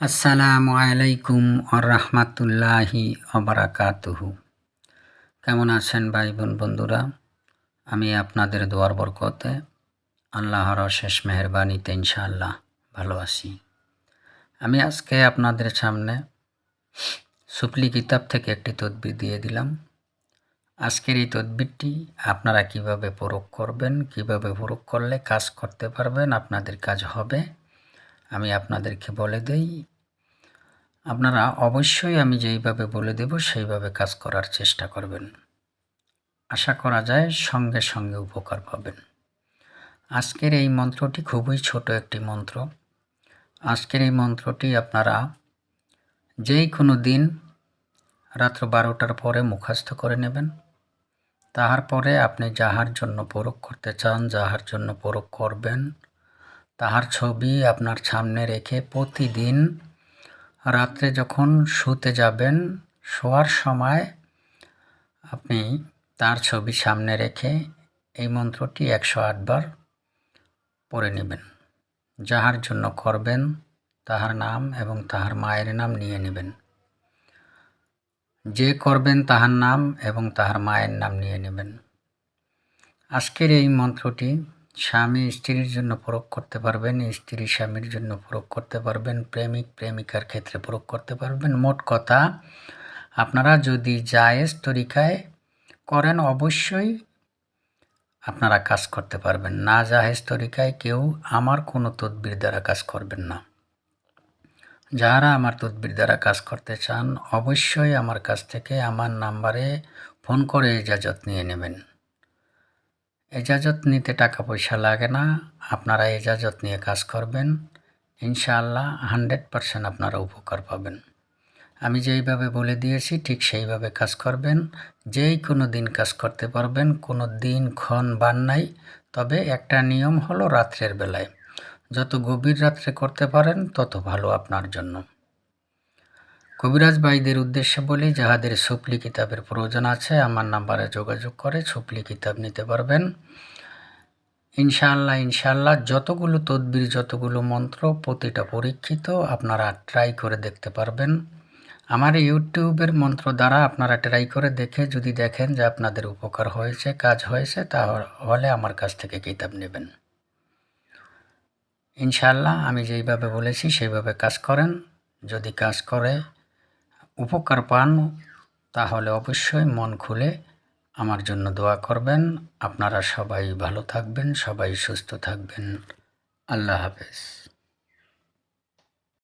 আসসালামু আলাইকুম আরহামাতুল্লাহি অবরাকাতুহু কেমন আছেন ভাই বোন বন্ধুরা? আমি আপনাদের দোয়ার বরকতে আল্লাহর অশেষ মেহরবানিতে ইনশাআল্লাহ ভালো আছি। আমি আজকে আপনাদের সামনে সুপলি কিতাব থেকে একটি তদবির দিয়ে দিলাম। আজকের এই তদবিরটি আপনারা কীভাবে প্রয়োগ করবেন, কীভাবে প্রয়োগ করলে কাজ করতে পারবেন, আপনাদের কাজ হবে আমি আপনাদেরকে বলে দেই, আপনারা অবশ্যই আমি যেইভাবে বলে দেব সেইভাবে কাজ করার চেষ্টা করবেন। আশা করা যায় সঙ্গে সঙ্গে উপকার পাবেন। আজকের এই মন্ত্রটি খুবই ছোট একটি মন্ত্র। আজকের এই মন্ত্রটি আপনারা যেই কোনো দিন রাত্র বারোটার পরে মুখস্থ করে নেবেন। তাহার পরে আপনি যাহার জন্য প্রয়োগ করতে চান, যাহার জন্য প্রয়োগ করবেন তাহার ছবি আপনার সামনে রেখে প্রতিদিন রাত্রে যখন শুতে যাবেন, শোয়ার সময় আপনি তার ছবি সামনে রেখে এই মন্ত্রটি একশো আটবার পড়ে নেবেন। যাহার জন্য করবেন, তাহার নাম এবং তাহার মায়ের নাম নিয়ে নেবেন। যে করবেন তাহার নাম এবং তাহার মায়ের নাম নিয়ে নেবেন। আজকের এই মন্ত্রটি স্বামী স্ত্রীর জন্য প্রয়োগ করতে পারবেন, স্ত্রী স্বামীর জন্য প্রয়োগ করতে পারবেন, প্রেমিক, প্রেমিকার ক্ষেত্রে প্রয়োগ করতে পারবেন। মোট কথা, আপনারা যদি জায়েজ তরিকায় করেন, অবশ্যই আপনারা কাজ করতে পারবেন। না জাহেজ তরিকায় কেউ আমার কোনো তদবির দ্বারা কাজ করবেন না। যারা আমার তদবির দ্বারা কাজ করতে চান, অবশ্যই আমার কাছ থেকে আমার নাম্বারে ফোন করে ইজাজত নিয়ে নেবেন। এজাজত নিতে টাকা পয়সা লাগে না। আপনারা এজাজত নিয়ে কাজ করবেন। ইনশাআল্লাহ হান্ড্রেড পারসেন্ট আপনারা উপকার পাবেন। আমি যেইভাবে বলে দিয়েছি, ঠিক সেইভাবে কাজ করবেন। যেই কোনো দিন কাজ করতে পারবেন, কোনো দিন ক্ষণ বান নাই। তবে একটা নিয়ম হলো রাত্রের বেলায়। যত গভীর রাত্রে করতে পারেন, তত ভালো আপনার জন্য। কবিরাজ ভাইদের উদ্দেশ্যে বলি, যাহাদের সুপলি কিতাবের প্রয়োজন আছে, আমার নাম্বারে যোগাযোগ করে সুপলি কিতাব নিতে পারবেন। ইনশাআল্লাহ ইনশাআল্লাহ, যতগুলো তদবির, যতগুলো মন্ত্র, প্রতিটা পরীক্ষিত আপনারা ট্রাই করে দেখতে পারবেন। আমার ইউটিউবের মন্ত্র দ্বারা আপনারা ট্রাই করে দেখে যদি দেখেন যে আপনাদের উপকার হয়েছে, কাজ হয়েছে, তাহলে আমার কাছ থেকে কিতাব নেবেন। ইনশাআল্লাহ, আমি যেইভাবে বলেছি, সেইভাবে কাজ করেন। যদি কাজ করে উপকার পান, তাহলে অবশ্যই মন খুলে আমার জন্য দোয়া করবেন। আপনারা সবাই ভালো থাকবেন, সবাই সুস্থ থাকবেন। আল্লাহ হাফেজ।